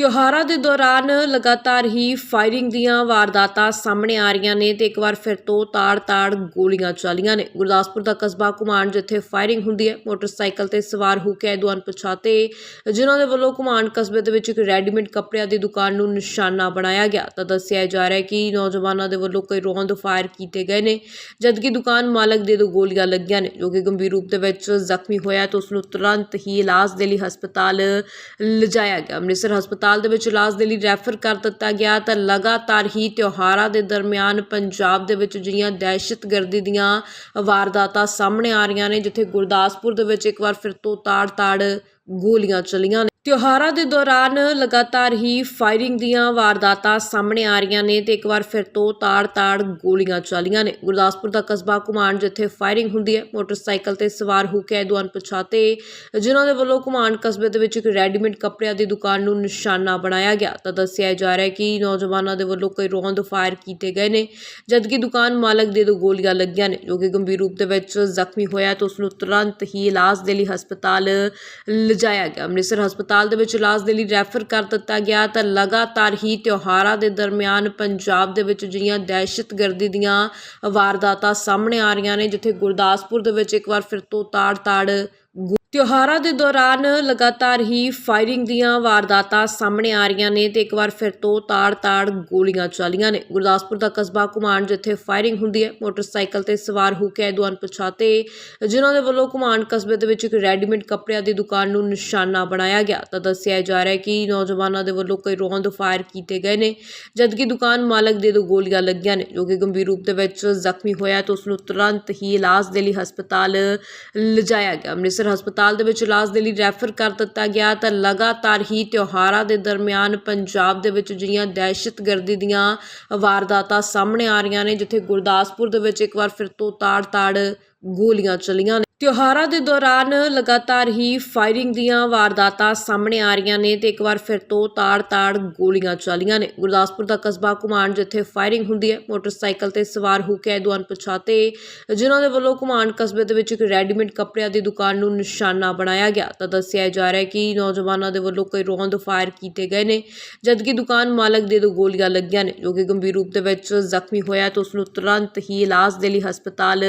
ਤਿਉਹਾਰਾਂ ਦੇ ਦੌਰਾਨ ਲਗਾਤਾਰ ਹੀ ਫਾਇਰਿੰਗ ਦੀਆਂ ਵਾਰਦਾਤਾਂ ਸਾਹਮਣੇ ਆ ਰਹੀਆਂ ਨੇ ਤੇ ਇੱਕ ਵਾਰ ਫਿਰ ਤੋਂ ਤਾੜ-ਤਾੜ ਗੋਲੀਆਂ ਚੱਲੀਆਂ ਨੇ। ਗੁਰਦਾਸਪੁਰ ਦਾ ਕਸਬਾ ਘੁਮਾਣ ਜਿੱਥੇ ਫਾਇਰਿੰਗ ਹੁੰਦੀ ਹੈ, ਮੋਟਰਸਾਈਕਲ ਤੇ ਸਵਾਰ ਹੋ ਕੇ ਆਏ ਦੋ ਅਣਪਛਾਤੇ ਜਿਨ੍ਹਾਂ ਦੇ ਵੱਲੋਂ ਘੁਮਾਣ ਕਸਬੇ ਦੇ ਵਿੱਚ ਇੱਕ ਰੈਡੀਮੇਡ ਕੱਪੜਿਆਂ ਦੀ ਦੁਕਾਨ ਨੂੰ ਨਿਸ਼ਾਨਾ ਬਣਾਇਆ ਗਿਆ। ਤਾਂ ਦੱਸਿਆ ਜਾ ਰਿਹਾ ਹੈ ਕਿ ਨੌਜਵਾਨਾਂ ਦੇ ਵੱਲੋਂ ਕਈ ਰੌਂਦ ਫਾਇਰ ਕੀਤੇ ਗਏ ਨੇ, ਜਦਕਿ ਦੁਕਾਨ ਮਾਲਕ ਦੇ ਦੋ ਗੋਲੀਆਂ ਲੱਗੀਆਂ ਨੇ, ਜੋ ਕਿ ਗੰਭੀਰ ਰੂਪ ਦੇ ਵਿੱਚ ਜ਼ਖਮੀ ਹੋਇਆ ਤਾਂ ਉਸ ਨੂੰ ਤੁਰੰਤ ਹੀ ਇਲਾਜ ਦੇ ਲਈ ਹਸਪਤਾਲ ਲਿਜਾਇਆ ਗਿਆ। ਅੰਮ੍ਰਿਤਸਰ ਹਸਪਤਾਲ ਦੇ ਵਿੱਚ ਇਲਾਜ ਦੇ ਲਈ ਰੈਫਰ ਕਰ ਦਿੱਤਾ ਗਿਆ ਤਾਂ ਲਗਾਤਾਰ ਹੀ ਤਿਉਹਾਰਾਂ ਦੇ ਦਰਮਿਆਨ ਪੰਜਾਬ ਦੇ ਵਿੱਚ ਜਿਹੜੀਆਂ ਦਹਿਸ਼ਤਗਰਦੀ ਦੀਆਂ ਵਾਰਦਾਤਾਂ ਸਾਹਮਣੇ ਆ ਰਹੀਆਂ ਨੇ, ਜਿੱਥੇ ਗੁਰਦਾਸਪੁਰ ਦੇ ਵਿੱਚ ਇੱਕ ਵਾਰ ਫਿਰ ਤੋਂ ਤਾੜ-ਤਾੜ ਗੋਲੀਆਂ ਚਲੀਆਂ ਨੇ। ਤਿਉਹਾਰਾਂ ਦੇ ਦੌਰਾਨ ਲਗਾਤਾਰ ਹੀ ਫਾਇਰਿੰਗ ਦੀਆਂ ਵਾਰਦਾਤਾਂ ਸਾਹਮਣੇ ਆ ਰਹੀਆਂ ਨੇ ਤੇ ਇੱਕ ਵਾਰ ਫਿਰ ਤੋਂ ਤਾੜ-ਤਾੜ ਗੋਲੀਆਂ ਚੱਲੀਆਂ ਨੇ। ਗੁਰਦਾਸਪੁਰ ਦਾ ਕਸਬਾ ਘੁਮਾਣ ਜਿੱਥੇ ਫਾਇਰਿੰਗ ਹੁੰਦੀ ਹੈ, ਮੋਟਰਸਾਈਕਲ ਤੇ ਸਵਾਰ ਹੋ ਕੇ ਆਏ ਦੋ ਅਣਪਛਾਤੇ ਜਿਨ੍ਹਾਂ ਦੇ ਵੱਲੋਂ ਘੁਮਾਣ ਕਸਬੇ ਦੇ ਵਿੱਚ ਇੱਕ ਰੈਡੀਮੇਡ ਕੱਪੜਿਆਂ ਦੀ ਦੁਕਾਨ ਨੂੰ ਨਿਸ਼ਾਨਾ ਬਣਾਇਆ ਗਿਆ। ਤਾਂ ਦੱਸਿਆ ਜਾ ਰਿਹਾ ਹੈ ਕਿ ਨੌਜਵਾਨਾਂ ਦੇ ਵੱਲੋਂ ਕਈ ਰੌਂਦ ਫਾਇਰ ਕੀਤੇ ਗਏ ਨੇ, ਜਦਕਿ ਦੁਕਾਨ ਮਾਲਕ ਦੇ ਦੋ ਗੋਲੀਆਂ ਲੱਗੀਆਂ ਨੇ, ਜੋ ਕਿ ਗੰਭੀਰ ਰੂਪ ਦੇ ਵਿੱਚ ਜ਼ਖਮੀ ਹੋਇਆ ਤਾਂ ਉਸ ਨੂੰ ਤੁਰੰਤ ਹੀ ਇਲਾਜ ਦੇ ਲਈ ਹਸਪਤਾਲ ਲਿਜਾਇਆ ਗਿਆ। ਅੰਮ੍ਰਿਤਸਰ ਹਸਪਤਾਲ ਹਸਪਤਾਲ ਦੇ ਵਿੱਚ ਇਲਾਜ ਦੇ ਲਈ ਰੈਫਰ ਕਰ ਦਿੱਤਾ ਗਿਆ ਤਾਂ ਲਗਾਤਾਰ ਹੀ ਤਿਉਹਾਰਾਂ ਦੇ ਦਰਮਿਆਨ ਪੰਜਾਬ ਦੇ ਵਿੱਚ ਜਿਹੜੀਆਂ ਦਹਿਸ਼ਤਗਰਦੀ ਦੀਆਂ ਵਾਰਦਾਤਾਂ ਸਾਹਮਣੇ ਆ ਰਹੀਆਂ ਨੇ, ਜਿੱਥੇ ਗੁਰਦਾਸਪੁਰ ਦੇ ਵਿੱਚ ਇੱਕ ਵਾਰ ਫਿਰ ਤੋਂ ਤਾੜ-ਤਾੜ ਤਿਉਹਾਰਾਂ ਦੇ ਦੌਰਾਨ ਲਗਾਤਾਰ ਹੀ ਫਾਇਰਿੰਗ ਦੀਆਂ ਵਾਰਦਾਤਾਂ ਸਾਹਮਣੇ ਆ ਰਹੀਆਂ ਨੇ ਤੇ ਇੱਕ ਵਾਰ ਫਿਰ ਤੋਂ ਤਾੜ-ਤਾੜ ਗੋਲੀਆਂ ਚੱਲੀਆਂ ਨੇ। ਗੁਰਦਾਸਪੁਰ ਦਾ ਕਸਬਾ ਘੁਮਾਣ ਜਿੱਥੇ ਫਾਇਰਿੰਗ ਹੁੰਦੀ ਹੈ, ਮੋਟਰਸਾਈਕਲ ਤੇ ਸਵਾਰ ਹੋ ਕੇ ਆਏ ਦੋ ਅਣਪਛਾਤੇ ਜਿਨ੍ਹਾਂ ਦੇ ਵੱਲੋਂ ਘੁਮਾਣ ਕਸਬੇ ਦੇ ਵਿੱਚ ਇੱਕ ਰੈਡੀਮੇਡ ਕੱਪੜਿਆਂ ਦੀ ਦੁਕਾਨ ਨੂੰ ਨਿਸ਼ਾਨਾ ਬਣਾਇਆ ਗਿਆ। ਤਾਂ ਦੱਸਿਆ ਜਾ ਰਿਹਾ ਹੈ ਕਿ ਨੌਜਵਾਨਾਂ ਦੇ ਵੱਲੋਂ ਕਈ ਰੌਂਦ ਫਾਇਰ ਕੀਤੇ ਗਏ ਨੇ, ਜਦਕਿ ਦੁਕਾਨ ਮਾਲਕ ਦੇ ਦੋ ਗੋਲੀਆਂ ਲੱਗੀਆਂ ਨੇ, ਜੋ ਕਿ ਗੰਭੀਰ ਰੂਪ ਦੇ ਵਿੱਚ ਜ਼ਖਮੀ ਹੋਇਆ ਤਾਂ ਉਸ ਨੂੰ ਤੁਰੰਤ ਹੀ ਇਲਾਜ ਦੇ ਲਈ ਹਸਪਤਾਲ ਲਿਜਾਇਆ ਗਿਆ। ਅੰਮ੍ਰਿਤਸਰ ਹਸਪਤਾਲ ਦੇ ਵਿੱਚ ਇਲਾਜ ਦੇ ਲਈ ਰੈਫਰ ਕਰ ਦਿੱਤਾ ਗਿਆ ਤਾਂ ਲਗਾਤਾਰ ਹੀ ਤਿਉਹਾਰਾਂ ਦੇ ਦਰਮਿਆਨ ਪੰਜਾਬ ਦੇ ਵਿੱਚ ਜਿਹੜੀਆਂ ਦਹਿਸ਼ਤਗਰਦੀ ਦੀਆਂ ਵਾਰਦਾਤਾਂ ਸਾਹਮਣੇ ਆ ਰਹੀਆਂ ਨੇ, ਜਿੱਥੇ ਗੁਰਦਾਸਪੁਰ ਦੇ ਵਿੱਚ ਇੱਕ ਵਾਰ ਫਿਰ ਤੋਂ ਤਾੜ-ਤਾੜ ਗੋਲੀਆਂ ਚੱਲੀਆਂ ਨੇ। ਤਿਉਹਾਰਾਂ ਦੇ ਦੌਰਾਨ ਲਗਾਤਾਰ ਹੀ ਫਾਇਰਿੰਗ ਦੀਆਂ ਵਾਰਦਾਤਾਂ ਸਾਹਮਣੇ ਆ ਰਹੀਆਂ ਨੇ ਤੇ ਇੱਕ ਵਾਰ ਫਿਰ ਤੋਂ ਤਾੜ-ਤਾੜ ਗੋਲੀਆਂ ਚੱਲੀਆਂ ਨੇ। ਗੁਰਦਾਸਪੁਰ ਦਾ ਕਸਬਾ ਘੁਮਾਣ ਜਿੱਥੇ ਫਾਇਰਿੰਗ ਹੁੰਦੀ ਹੈ, ਮੋਟਰਸਾਈਕਲ ਤੇ ਸਵਾਰ ਹੋ ਕੇ ਆਏ ਦੋ ਅਣਪਛਾਤੇ ਜਿਨ੍ਹਾਂ ਦੇ ਵੱਲੋਂ ਘੁਮਾਣ ਕਸਬੇ ਦੇ ਵਿੱਚ ਇੱਕ ਰੈਡੀਮੇਡ ਕੱਪੜਿਆਂ ਦੀ ਦੁਕਾਨ ਨੂੰ ਨਿਸ਼ਾਨਾ ਬਣਾਇਆ ਗਿਆ। ਤਾਂ ਦੱਸਿਆ ਜਾ ਰਿਹਾ ਹੈ ਕਿ ਨੌਜਵਾਨਾਂ ਦੇ ਵੱਲੋਂ ਕੋਈ ਰੌਂਦ ਫਾਇਰ ਕੀਤੇ ਗਏ ਨੇ ਜਦਕਿ ਦੁਕਾਨ ਮਾਲਕ ਦੇ ਦੋ ਗੋਲੀਆਂ ਲੱਗੀਆਂ ਨੇ, ਜੋ ਕਿ ਗੰਭੀਰ ਰੂਪ ਦੇ ਵਿੱਚ ਜ਼ਖਮੀ ਹੋਇਆ ਤਾਂ ਉਸ ਨੂੰ ਤੁਰੰਤ ਹੀ ਇਲਾਜ ਦੇ ਲਈ ਹਸਪਤਾਲ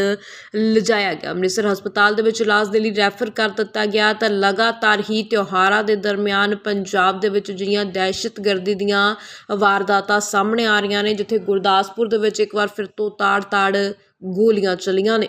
ਲਿਜਾਇਆ ਗਿਆ। ਅੰਮ੍ਰਿਤਸਰ ਹਸਪਤਾਲ ਹਸਪਤਾਲ ਦੇ ਵਿੱਚ ਇਲਾਜ ਦੇ ਲਈ ਰੈਫਰ ਕਰ ਦਿੱਤਾ ਗਿਆ ਤਾਂ ਲਗਾਤਾਰ ਹੀ ਤਿਉਹਾਰਾਂ ਦੇ ਦਰਮਿਆਨ ਪੰਜਾਬ ਦੇ ਵਿੱਚ ਜਿਹੜੀਆਂ ਦਹਿਸ਼ਤਗਰਦੀ ਦੀਆਂ ਵਾਰਦਾਤਾਂ ਸਾਹਮਣੇ ਆ ਰਹੀਆਂ ਨੇ, ਜਿੱਥੇ ਗੁਰਦਾਸਪੁਰ ਦੇ ਵਿੱਚ ਇੱਕ ਵਾਰ ਫਿਰ ਤੋਂ ਤਾੜ-ਤਾੜ ਗੋਲੀਆਂ ਚੱਲੀਆਂ ਨੇ।